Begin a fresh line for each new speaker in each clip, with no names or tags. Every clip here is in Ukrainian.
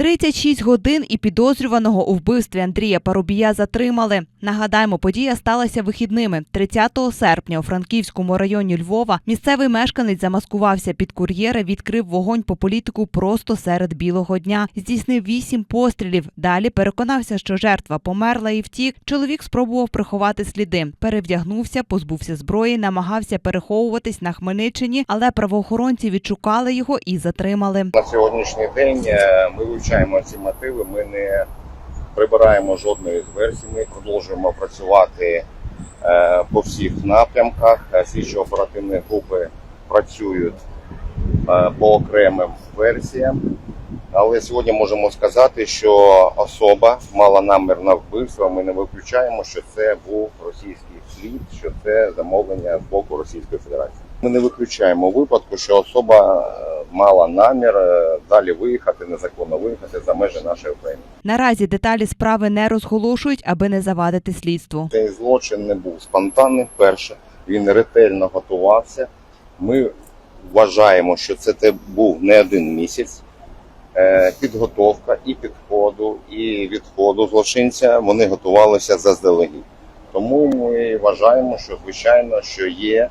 36 годин і підозрюваного у вбивстві Андрія Парубія затримали. Нагадаємо, подія сталася вихідними. 30 серпня у Франківському районі Львова місцевий мешканець замаскувався під кур'єра, відкрив вогонь по політику просто серед білого дня. Здійснив вісім пострілів. Далі переконався, що жертва померла і втік. Чоловік спробував приховати сліди. Перевдягнувся, позбувся зброї, намагався переховуватись на Хмельниччині, але правоохоронці відшукали його і затримали.
На сьогоднішній день е, ми вивчаємо ці мотиви. Ми не прибираємо жодної з версій. Ми продовжуємо працювати е, по всіх напрямках. Е, Слідчо-оперативні групи працюють е, по окремим версіям. Але сьогодні можемо сказати, що особа мала намір на вбивство. Ми не виключаємо, що це був російський слід, що це замовлення з боку Російської Федерації. Ми не виключаємо випадку, що особа мала намір далі виїхати, незаконно виїхати за межі нашої України.
Наразі деталі справи не розголошують, аби не завадити слідству.
Цей злочин не був спонтанним. Перше він ретельно готувався. Ми вважаємо, що це був не один місяць. Е, Підготовка і підходу, і відходу злочинця вони готувалися заздалегідь. Тому ми вважаємо, що звичайно, що є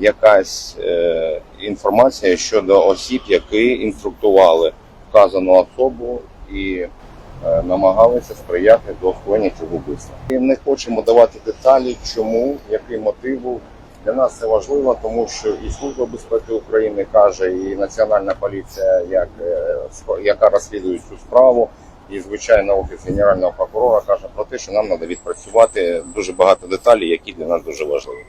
якась е, інформація щодо осіб, які інструктували вказану особу і е, намагалися сприяти до скоєння цього вбивства. І не хочемо давати деталі, чому, який мотив був. Для нас це важливо, тому що і Служба безпеки України каже, і Національна поліція, як, е, яка розслідує цю справу, і звичайно офіс генерального прокурора каже про те, що нам треба відпрацювати дуже багато деталей, які для нас дуже важливі.